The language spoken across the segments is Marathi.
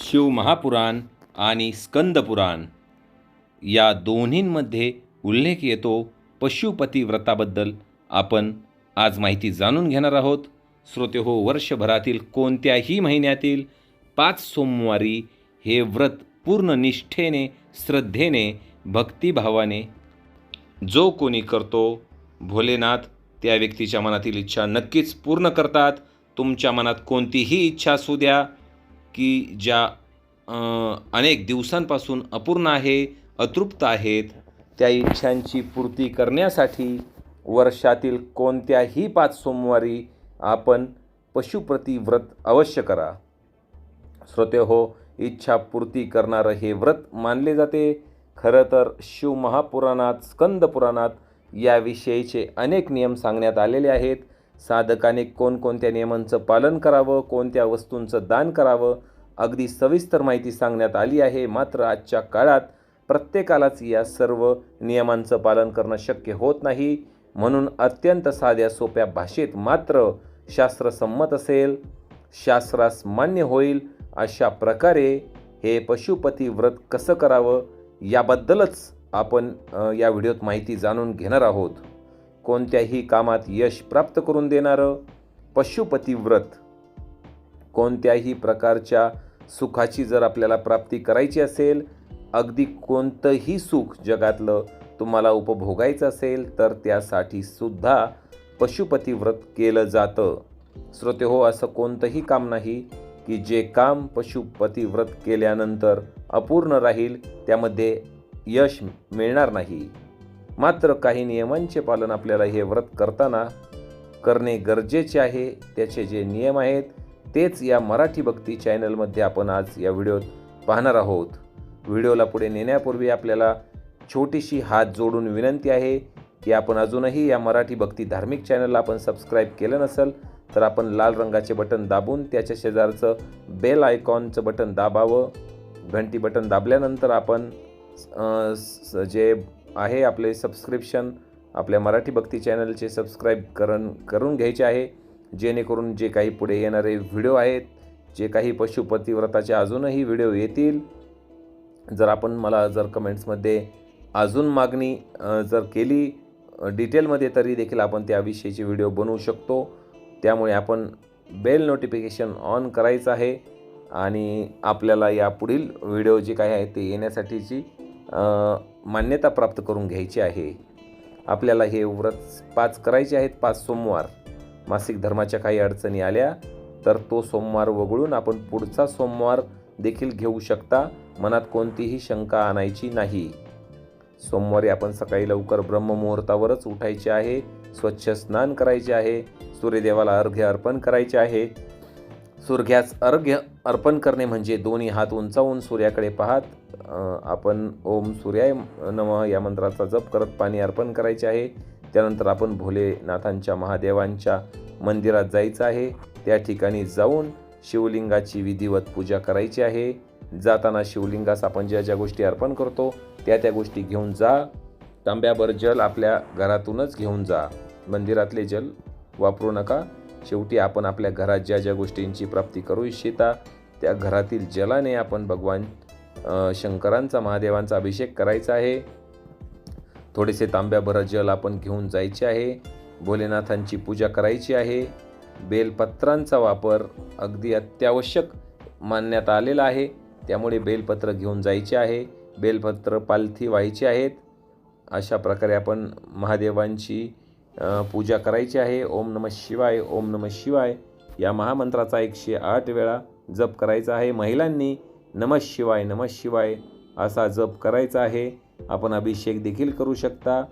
शिवमहापुराण आणि स्कंदपुराण या दोन्हींमध्ये उल्लेख येतो पशुपती व्रताबद्दल आपण आज माहिती जाणून घेणार आहोत. श्रोते हो वर्षभरातील कोणत्याही महिन्यातील पाच सोमवारी हे व्रत पूर्ण निष्ठेने श्रद्धेने भक्तिभावाने जो कोणी करतो भोलेनाथ त्या व्यक्तीच्या मनातील इच्छा नक्कीच पूर्ण करतात. तुमच्या मनात कोणतीही इच्छा असू द्या. की ज्या अनेक दिवसांपासून अपूर्ण आहे अतृप्त आहेत त्या इच्छांची पूर्ती करण्यासाठी वर्षातील कोणत्याही पाच सोमवारी आपण पशुप्रती व्रत अवश्य करा. श्रोते हो इच्छा पूर्ती करणारं हे व्रत मानले जाते. खरं तर शिवमहापुराणात स्कंदपुराणात याविषयीचे अनेक नियम सांगण्यात आलेले आहेत. साधकाने कोणकोणत्या नियमांचं पालन करावं कोणत्या वस्तूंचं दान करावं अगदी सविस्तर माहिती सांगण्यात आली आहे. मात्र आजच्या काळात प्रत्येकालाच या सर्व नियमांचं पालन करणं शक्य होत नाही. म्हणून अत्यंत साध्या सोप्या भाषेत मात्र शास्त्रसंमत असेल शास्त्रास मान्य होईल अशा प्रकारे हे पशुपती व्रत कसं करावं याबद्दलच आपण या व्हिडिओत माहिती जाणून घेणार आहोत. कोणत्याही कामात यश प्राप्त करून देणारं पशुपती व्रत. कोणत्याही प्रकारच्या सुखाची जर आपल्याला प्राप्ती करायची असेल अगदी कोणतंही सुख जगातलं तुम्हाला उपभोगायचं असेल तर त्यासाठी सुद्धा पशुपती व्रत केलं जातं. श्रोते हो असं कोणतंही काम नाही की जे काम पशुपती व्रत केल्यानंतर अपूर्ण राहील त्यामध्ये यश मिळणार नाही. मात्र काही नियमांचे पालन आपल्याला हे व्रत करताना करणे गरजेचे आहे. त्याचे जे नियम आहेत तेच या मराठी भक्ती चॅनलमध्ये आपण आज या व्हिडिओत पाहणार आहोत. व्हिडिओला पुढे नेण्यापूर्वी आपल्याला छोटीशी हात जोडून विनंती आहे की आपण अजूनही या मराठी भक्ती धार्मिक चॅनलला आपण सबस्क्राईब केलं नसेल तर आपण लाल रंगाचे बटन दाबून त्याच्या शेजारचं बेल आयकॉनचं बटन दाबावं. घंटी बटन दाबल्यानंतर आपण स- जे आहे आपले सबस्क्रिप्शन आपल्या मराठी भक्ती चॅनलचे सबस्क्राईब करण करून घ्यायचे आहे. जेणेकरून जे काही पुढे येणारे व्हिडिओ आहेत जे काही पशुपती व्रताचे अजूनही व्हिडिओ येतील जर आपण मला जर कमेंट्समध्ये अजून मागणी जर केली डिटेलमध्ये तरी देखील आपण त्याविषयीचे व्हिडिओ बनवू शकतो. त्यामुळे आपण बेल नोटिफिकेशन ऑन करायचं आहे आणि आपल्याला या पुढील व्हिडिओ जे काही आहे ते येण्यासाठीची मान्यता प्राप्त करून घ्यायची आहे. आपल्याला हे व्रत पाच करायचे आहेत पाच सोमवार. मासिक धर्माच्या काही अडचणी आल्या तर तो सोमवार वगळून आपण पुढचा सोमवार देखील घेऊ शकता. मनात कोणतीही शंका आणायची नाही. सोमवारी आपण सकाळी लवकर ब्रह्ममुहूर्तावरच उठायचे आहे स्वच्छ स्नान करायचे आहे सूर्यदेवाला अर्घ्य अर्पण करायचे आहे. सूर्यास अर्घ्य अर्पण करणे म्हणजे दोन्ही हात उंचावून सूर्याकडे पाहत आपण ओम सूर्याय नम या मंत्राचा जप करत पाणी अर्पण करायचे आहे. त्यानंतर आपण भोलेनाथांच्या महादेवांच्या मंदिरात जायचं आहे. त्या ठिकाणी जाऊन शिवलिंगाची विधिवत पूजा करायची आहे. जाताना शिवलिंगास आपण ज्या ज्या गोष्टी अर्पण करतो त्या त्या गोष्टी घेऊन जा. तांब्याभर जल आपल्या घरातूनच घेऊन जा. मंदिरातले जल वापरू नका. शेवटी आपण आपल्या घरात ज्या ज्या गोष्टींची प्राप्ती करू इच्छिता त्या घरातील जलाने आपण भगवान शंकरांचा महादेवांचा अभिषेक करायचा आहे. थोडेसे तांब्याभर जल आपण घेऊन जायचे आहे. भोलेनाथांची पूजा करायची आहे. बेलपत्रांचा वापर अगदी अत्यावश्यक मानण्यात आलेला आहे. त्यामुळे बेलपत्र घेऊन जायचे आहे. बेलपत्र पालथी व्हायची आहेत. अशा प्रकारे आपण महादेवांची पूजा करायची आहे. ओम नम शिवाय ओम नम शिवाय. या महामंत्राचा एकशे आठ वेळा जप करायचा आहे. महिलांनी नमः शिवाय नमः शिवाय असा जप करायचा आहे. आपण अभिषेक देखील करू शकता.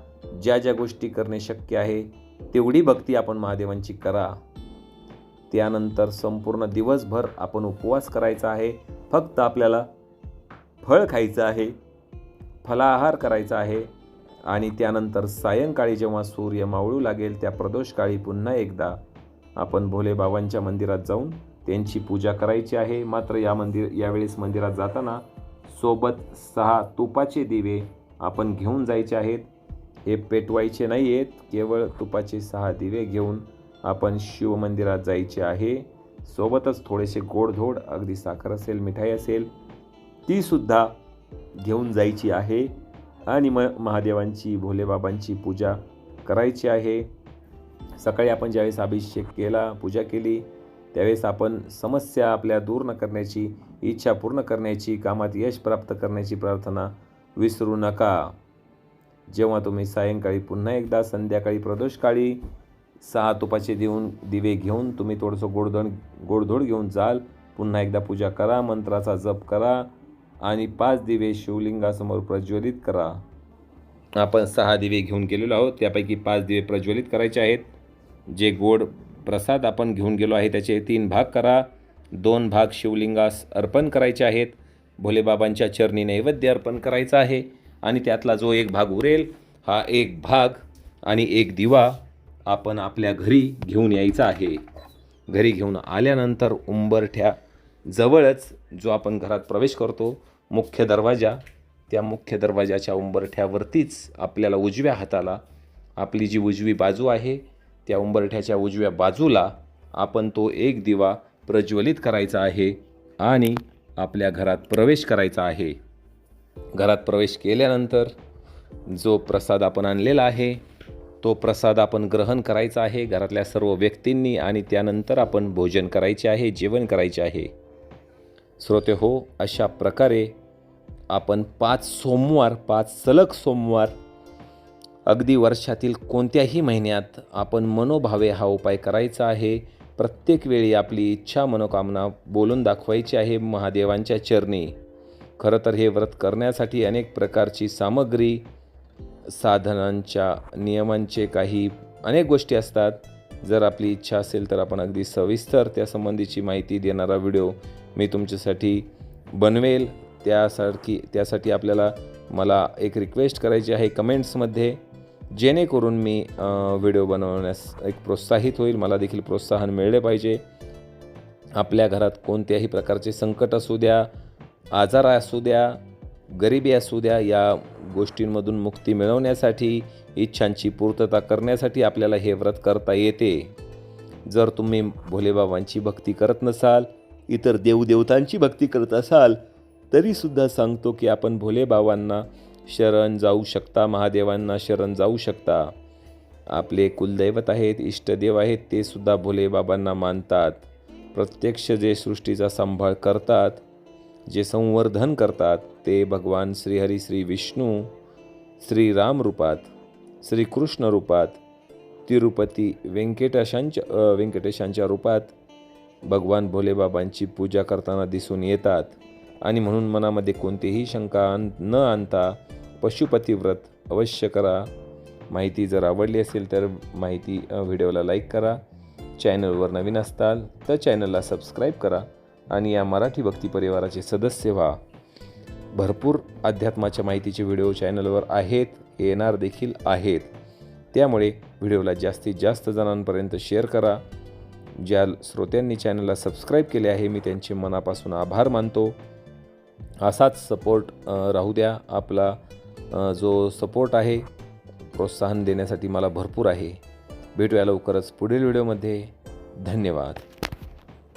ज्या ज्या गोष्टी करणे शक्य आहे तेवढी भक्ती आपण महादेवांची करा. त्यानंतर संपूर्ण दिवसभर आपण उपवास करायचा आहे. फक्त आपल्याला फळ खायचं आहे फलाहार करायचा आहे आणि त्यानंतर सायंकाळी जेव्हा सूर्य मावळू लागेल त्या प्रदोषकाळी पुन्हा एकदा आपण भोलेबाबांच्या मंदिरात जाऊन त्यांची पूजा करायची आहे. मात्र या मंदिर यावेळेस मंदिरात जाताना सोबत सहा तुपाचे दिवे आपण घेऊन जायचे आहेत. हे पेटवायचे नाही आहेत केवळ तुपाचे सहा दिवे घेऊन आपण शिवमंदिरात जायचे आहे. सोबतच थोडेसे गोडधोड अगदी साखर असेल मिठाई असेल तीसुद्धा घेऊन जायची आहे. आणि म महादेवांची भोलेबाबांची पूजा करायची आहे. सकाळी आपण ज्यावेळेस अभिषेक केला पूजा केली त्यावेळेस आपण समस्या आपल्या दूर न करण्याची इच्छा पूर्ण करण्याची कामात यश प्राप्त करण्याची प्रार्थना विसरू नका. जेव्हा तुम्ही सायंकाळी पुन्हा एकदा संध्याकाळी प्रदोषकाळी सहा तुपाचे देऊन दिवे घेऊन तुम्ही थोडंसं गोडधोड गोडधोड घेऊन जाल पुन्हा एकदा पूजा करा मंत्राचा जप करा आणि पाच दिवे शिवलिंगासमोर प्रज्वलित करा. आपण सहा दिवे घेऊन गेलेलो आहोत त्यापैकी पाच दिवे प्रज्वलित करायचे आहेत. जे गोड प्रसाद आपण घेऊन गेलो आहे. त्याचे तीन भाग करा. दोन भाग शिवलिंगास अर्पण करायचे आहेत. भोलेबाबांच्या चरणी नैवेद्य अर्पण करायचा आहे. आणि त्यातला जो एक भाग उरेल हा एक भाग आणि एक दिवा आपण आपल्या घरी घेऊन यायचा आहे. घरी घेऊन आल्यानंतर उंबरठ्या जवळच जो आपण घरात प्रवेश करतो मुख्य दरवाजा त्या मुख्य दरवाजाच्या उंबरठ्यावरतीच आपल्याला उजव्या हाताला आपली जी उजवी बाजू आहे त्या उंबरठ्याच्या उजव्या बाजूला आपण तो एक दिवा प्रज्वलित करायचा आहे आणि आपल्या घरात प्रवेश करायचा आहे. घरात प्रवेश केल्यानंतर जो प्रसाद आपण आणलेला आहे तो प्रसाद आपण ग्रहण करायचा आहे घरातल्या सर्व व्यक्तींनी आणि त्यानंतर आपण भोजन करायचे आहे जेवण करायचे आहे. श्रोते हो अशा प्रकारे आपण पाच सोमवार पाच सलग सोमवार अगदी वर्षातील कोणत्याही महिन्यात आपण मनोभावे हा उपाय करायचा आहे. प्रत्येक वेळी आपली इच्छा मनोकामना बोलून दाखवायची आहे महादेवांच्या चरणी. खरं तर हे व्रत करण्यासाठी अनेक प्रकारची सामग्री साधनांच्या नियमांचे काही अनेक गोष्टी असतात. जर आपली इच्छा असेल तर आपण अगदी सविस्तर त्या संबंधीची माहिती देणारा व्हिडिओ मी तुमच्यासाठी बनवेल. त्यासारखी त्यासाठी आपल्याला मला एक रिक्वेस्ट करायची आहे कमेंट्समध्ये. जेणेकरून मी व्हिडिओ बनवण्यास एक प्रोत्साहित होईल. मला देखील प्रोत्साहन मिळले पाहिजे. आपल्या घरात कोणत्याही प्रकारचे संकट असू द्या आजार असू द्या गरिबी असू द्या या गोष्टींमधून मुक्ती मिळवण्यासाठी इच्छांची पूर्तता करण्यासाठी आपल्याला हे व्रत करता येते. जर तुम्ही भोलेबाबांची भक्ती करत नसाल इतर देवदेवतांची भक्ती करत असाल तरीसुद्धा सांगतो की आपण भोलेबाबांना शरण जाऊ शकता महादेवांना शरण जाऊ शकता. आपले कुलदैवत आहेत इष्टदेव आहेत ते सुद्धा भोलेबाबांना मानतात. प्रत्यक्ष जे सृष्टीचा सांभाळ करतात जे संवर्धन करतात ते भगवान श्रीहरी श्री विष्णू श्रीराम रूपात श्रीकृष्ण रूपात तिरुपती व्यंकटेशांच्या व्यंकटेशांच्या रूपात भगवान भोलेबाबांची पूजा करताना दिसून येतात. आणि म्हणून मनामध्ये कोणतीही शंका आण न आणता पशुपती व्रत अवश्य करा. माहिती जर आवडली असेल तर माहिती व्हिडिओला लाईक करा. चॅनलवर नवीन असताल तर चॅनलला सबस्क्राईब करा आणि या मराठी भक्ती परिवाराचे सदस्य व्हा. भरपूर अध्यात्माच्या माहितीचे व्हिडिओ चॅनलवर आहेत येणार देखील आहेत. त्यामुळे व्हिडिओला जास्तीत जास्त जणांपर्यंत शेअर करा. ज्या श्रोत्यांनी चॅनलला सबस्क्राईब केले आहे मी त्यांचे मनापासून आभार मानतो. असाच सपोर्ट राहू द्या. आपला जो सपोर्ट आहे प्रोत्साहन देण्यासाठी मला भरपूर आहे. भेटूया लवकरच पुढील व्हिडिओमध्ये धन्यवाद.